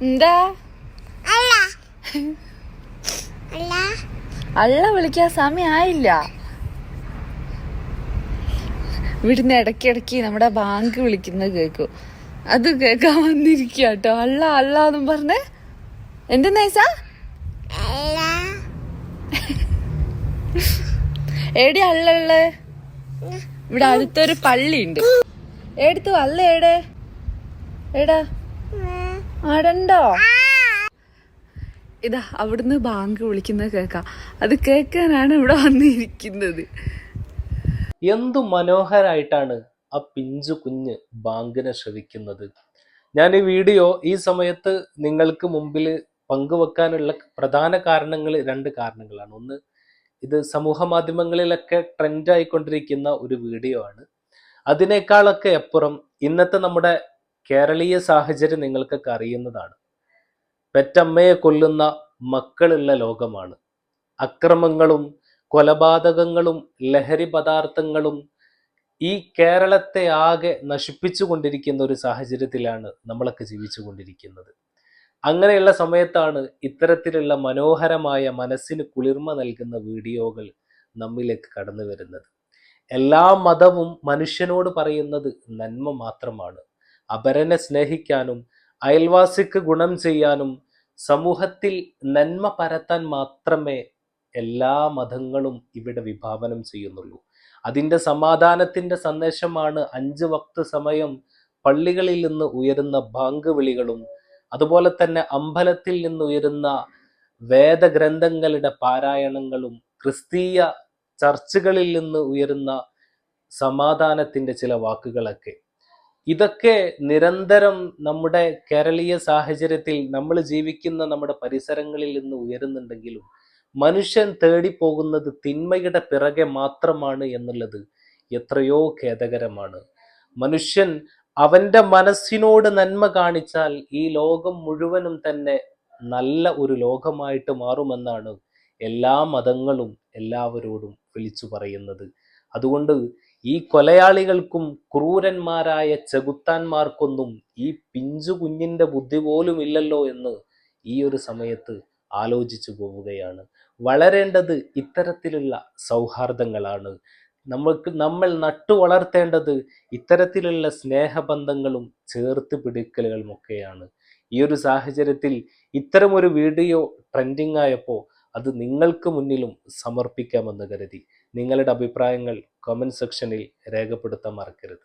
എന്താ? അല്ല. അല്ല. അള്ള വിളിക്കാൻ സമയമായില്ല ഇവിടുന്ന് ഇടയ്ക്കിടയ്ക്ക് നമ്മുടെ ബാങ്ക് വിളിക്കുന്നത് കേൾക്കും. അത് കേൾക്കാൻ വന്നിരിക്കുക കേട്ടോ അള്ള അള്ള എന്നും പറഞ്ഞേ. എന്റെ നൈസ? അല്ല. എടി അള്ള ഇവിടെ അടുത്തൊരു പള്ളി ഉണ്ട് എടുത്തു അല്ല എടേ എടാ. ആടണ്ടോ? ഇതാ അവിടുന്ന് ബാങ്ക് വിളിക്കുന്നത് കേൾക്കാം. അത് കേൾക്കാനാണ് ഇവിടെ വന്നിരിക്കുന്നത്. എന്തു മനോഹരായിട്ടാണ് ആ പിഞ്ചു കുഞ്ഞ് ബാങ്കിനെ ശ്രവിക്കുന്നത്. ഞാൻ ഈ വീഡിയോ ഈ സമയത്ത് നിങ്ങൾക്ക് മുമ്പിൽ പങ്കുവെക്കാനുള്ള പ്രധാന കാരണങ്ങൾ രണ്ട് കാരണങ്ങളാണ്. ഒന്ന് ഇത് സമൂഹ മാധ്യമങ്ങളിലൊക്കെ ട്രെൻഡായിക്കൊണ്ടിരിക്കുന്ന ഒരു വീഡിയോ ആണ്. അതിനേക്കാളൊക്കെ അപ്പുറം ഇന്നത്തെ നമ്മുടെ കേരളീയ സാഹചര്യം നിങ്ങൾക്കൊക്കെ അറിയുന്നതാണ്. പെറ്റമ്മയെ കൊല്ലുന്ന മക്കളുള്ള ലോകമാണ്. അക്രമങ്ങളും കൊലപാതകങ്ങളും ലഹരി പദാർത്ഥങ്ങളും ഈ കേരളത്തെ ആകെ നശിപ്പിച്ചു കൊണ്ടിരിക്കുന്ന ഒരു സാഹചര്യത്തിലാണ് നമ്മളൊക്കെ ജീവിച്ചു കൊണ്ടിരിക്കുന്നത് അങ്ങനെയുള്ള സമയത്താണ് ഇത്തരത്തിലുള്ള മനോഹരമായ മനസ്സിന് കുളിർമ നൽകുന്ന വീഡിയോകൾ നമ്മിലേക്ക് കടന്നു വരുന്നത് എല്ലാ മതവും മനുഷ്യനോട് പറയുന്നത് നന്മ മാത്രമാണ്. അപരനെ സ്നേഹിക്കാനും അയൽവാസിക്ക് ഗുണം ചെയ്യാനും സമൂഹത്തിൽ നന്മ പരത്താൻ മാത്രമേ എല്ലാ മതങ്ങളും ഇവിടെ വിഭാവനം ചെയ്യുന്നുള്ളൂ. അതിന്റെ സമാധാനത്തിന്റെ സന്ദേശമാണ് അഞ്ച് വക്ത് സമയം പള്ളികളിൽ നിന്ന് ഉയരുന്ന ബാങ്ക് വിളികളും അതുപോലെ തന്നെ അമ്പലത്തിൽ നിന്ന് ഉയരുന്ന വേദഗ്രന്ഥങ്ങളുടെ പാരായണങ്ങളും ക്രിസ്തീയ ചർച്ചുകളിൽ നിന്ന് ഉയരുന്ന സമാധാനത്തിന്റെ ചില വാക്കുകളൊക്കെ. ഇതൊക്കെ നിരന്തരം നമ്മുടെ കേരളീയ സാഹചര്യത്തിൽ നമ്മൾ ജീവിക്കുന്ന നമ്മുടെ പരിസരങ്ങളിൽ നിന്ന് ഉയരുന്നുണ്ടെങ്കിലും മനുഷ്യൻ തേടിപ്പോകുന്നത് തിന്മയുടെ പിറകെ മാത്രമാണ് എന്നുള്ളത് എത്രയോ ഖേദകരമാണ്. മനുഷ്യൻ അവന്റെ മനസ്സിനോട് നന്മ കാണിച്ചാൽ ഈ ലോകം മുഴുവനും തന്നെ നല്ല ഒരു ലോകമായിട്ട് മാറുമെന്നാണ് എല്ലാ മതങ്ങളും എല്ലാവരോടും വിളിച്ചു പറയുന്നത്. അതുകൊണ്ട് ഈ കൊലയാളികൾക്കും ക്രൂരന്മാരായ ചെകുത്താന്മാർക്കൊന്നും ഈ പിഞ്ചു കുഞ്ഞിന്റെ ബുദ്ധി പോലും ഇല്ലല്ലോ എന്ന് ഈ ഒരു സമയത്ത് ആലോചിച്ചു പോവുകയാണ്. വളരേണ്ടത് ഇത്തരത്തിലുള്ള സൗഹാർദ്ദങ്ങളാണ്. നമ്മൾക്ക് നമ്മൾ നട്ടു വളർത്തേണ്ടത് ഇത്തരത്തിലുള്ള സ്നേഹബന്ധങ്ങളും ചേർത്ത് പിടിക്കലുകളുമൊക്കെയാണ് ഈ ഒരു സാഹചര്യത്തിൽ ഇത്തരമൊരു വീഡിയോ ട്രെൻഡിങ് ആയപ്പോൾ അത് നിങ്ങൾക്ക് മുന്നിലും സമർപ്പിക്കാമെന്ന് കരുതി. നിങ്ങളുടെ അഭിപ്രായങ്ങൾ കമന്റ് സെക്ഷനിൽ രേഖപ്പെടുത്താൻ മറക്കരുത്.